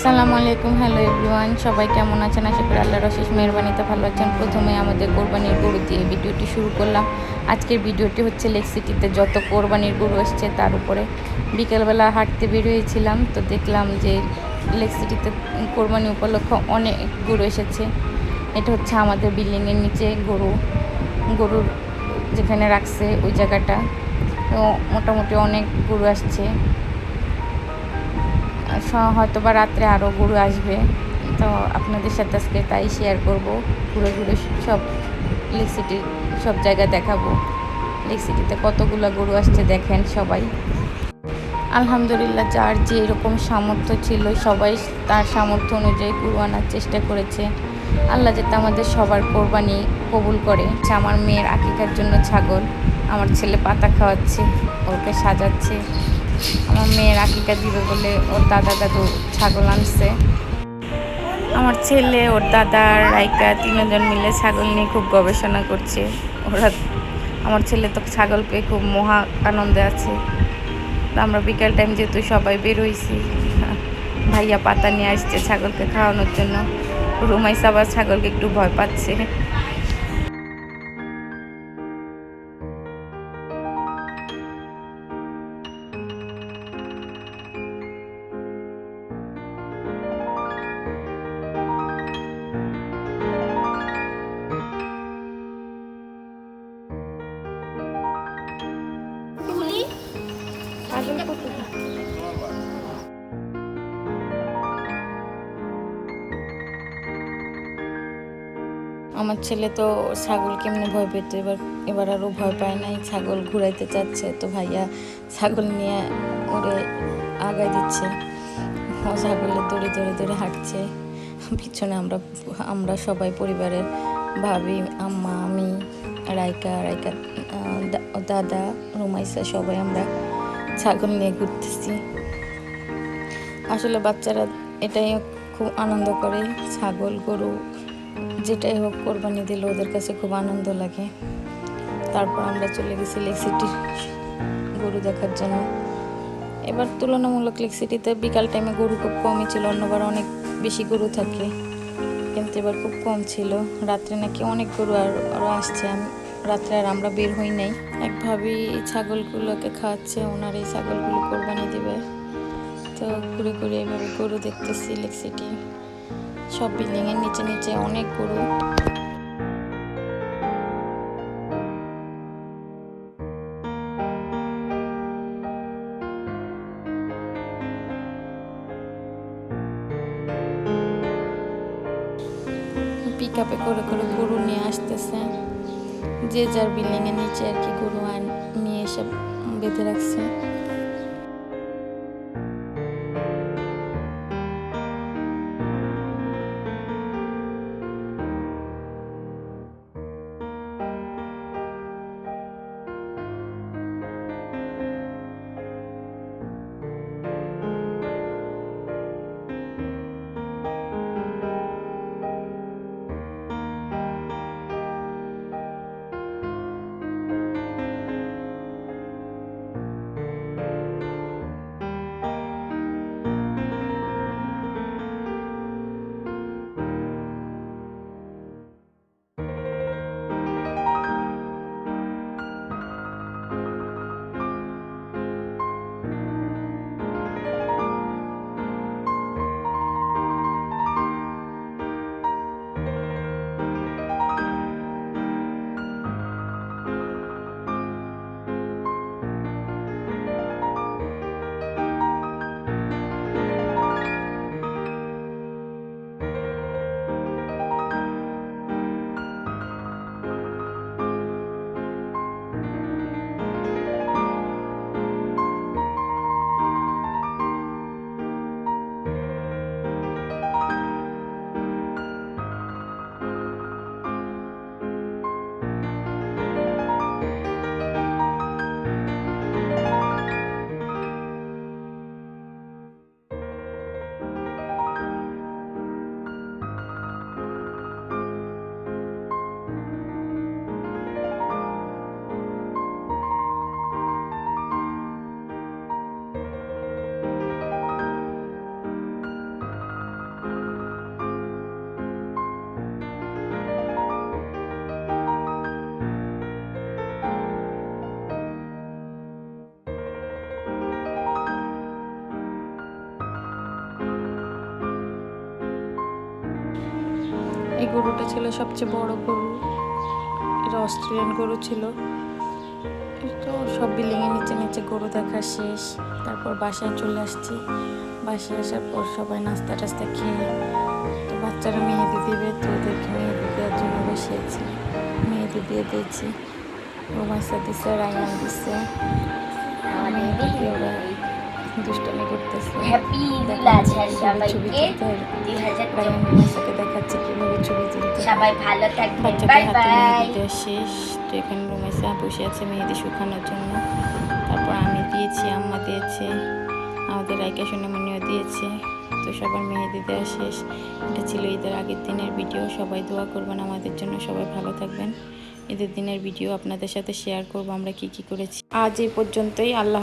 আসসালামু আলাইকুম, hello everyone. সবাই কেমন আছেন? আশা করি আল্লাহর অশেষ মেহরবানিতে ভালো আছেন। প্রথমে আমাদের কোরবানির গরু দিয়ে ভিডিওটি শুরু করলাম। আজকের ভিডিওটি হচ্ছে লেক সিটিতে যত কোরবানির গরু আসছে তার উপরে। বিকেলবেলা হাঁটতে বেরিয়েছিলাম, তো দেখলাম যে লেক সিটিতে কোরবানি উপলক্ষে অনেক গরু এসেছে। এটা হচ্ছে আমাদের বিল্ডিংয়ের নিচে গরু, গরুর যেখানে রাখছে ওই জায়গাটা। তো মোটামুটি অনেক গরু আসছে। হয়তো বা রাত্রে আরও গরু আসবে। তো আপনাদের সাথে আজকে তাই শেয়ার করব। ঘুরে ঘুরে সব লেক সব জায়গা দেখাবো। লেক সিটিতে কতগুলো গরু আসছে দেখেন সবাই। আলহামদুলিল্লাহ, যার যে এরকম সামর্থ্য ছিল, সবাই তার সামর্থ্য অনুযায়ী গরু আনার চেষ্টা করেছে। আল্লাহ যাতে আমাদের সবার কোরবানি কবুল করে। আমার মেয়ের আকিকার জন্য ছাগল, আমার ছেলে পাতা খাওয়াচ্ছে, ওকে সাজাচ্ছে। আমার মেয়ের আকিকা দিবে বলে ওর দাদা দাদু ছাগল আনছে। আমার ছেলে, ওর দাদা আর রাইকা তিনজন মিলে ছাগল নিয়ে খুব গবেষণা করছে। ওরা, আমার ছেলে তো ছাগল পেয়ে খুব মহা আনন্দে আছে। আমরা বিকাল টাইম যেহেতু সবাই বেরোইছি ভাইয়া পাতা নিয়ে আসছে ছাগলকে খাওয়ানোর জন্য। রুমাইস আবার ছাগলকে একটু ভয় পাচ্ছে। আমার ছেলে তো ছাগল কেমনি ভয় পেত? এবার এবার আরও ভয় পায় নাই, ছাগল ঘুরাইতে চাচ্ছে। তো ভাইয়া ছাগল নিয়ে ওরে আগায় দিচ্ছে। ও ছাগলের দৌড়ে দৌড়ে দৌড়ে হাঁটছে। পিছনে আমরা আমরা সবাই পরিবারের ভাবি, আম্মা, আমি, রাইকা রাইকা দাদা, রুমাইসা সবাই আমরা ছাগল নিয়ে ঘুরতেছি। আসলে বাচ্চারা এটাই খুব আনন্দ করে। ছাগল, গরু যেটাই হোক কোরবানি দিলে ওদের কাছে খুব আনন্দ লাগে। তারপর আমরা চলে গেছি লেক সিটির গরু দেখার জন্য। এবার তুলনামূলক লেক সিটিতে বিকাল টাইমে গরু খুব কমই ছিল, অন্যবার অনেক বেশি গরু থাকে। কিন্তু এবার খুব কম ছিল। রাত্রে নাকি অনেক গরু আর আরও আসছে। রাত্রে আর আমরা বের হই নাই। একভাবেই ছাগলগুলোকে খাওয়াচ্ছে, ওনার এই ছাগলগুলো কোরবানি দিবে। তো ঘুরে ঘুরে এভাবে গরু দেখতেছি লেক সিটি সব বিল্ডিং এর নিচে নিচে অনেক গরু। পিক আপে করে করে গরু নিয়ে আসতেছে। যে যার বিল্ডিং এর নিচে আর কি গরু নিয়ে এসে বেঁধে রাখছে। এই গরুটা ছিল সবচেয়ে বড় গরু। এটা অস্ট্রেলিয়ান গরু ছিল। তো সব বিল্ডিংয়ের নিচে নিচে গরু দেখা শেষ। তারপর বাসায় চলে আসছি। বাসায় আসার পর সবাই নাস্তা টাস্তা খেয়ে, তো বাচ্চারা মেহেদি দিবে, তো ওদেরকে মেহেদি দেওয়ার জন্য বসিয়েছি। মেহেদি দিয়ে দিয়েছি। রোমাইসা দিছে রায়ান দিছে। মেহেদি দিয়ে ওরা দুষ্টামি করতেছে। হ্যাপি ছবি তুলতে হয় দেখাচ্ছে কীভাবে ছবি তুলতে সবাই ভালো থাকবেন। বাই বাই শেষ তো এখানে রুমেসা বসে আছে মেহেদি শুকানোর জন্য। তারপর আমি দিয়েছি আম্মা দিয়েছে আমাদের রাইকা সোনামণিও দিয়েছে। তো সবার মেহেদি দেওয়া শেষ। এটা ছিল ঈদের আগের দিনের ভিডিও সবাই দোয়া করবেন আমাদের জন্য। সবাই ভালো থাকবেন। ঈদের দিনের ভিডিও আপনাদের সাথে শেয়ার করব আমরা কি কি করেছি। আজ এই পর্যন্তই। আল্লাহ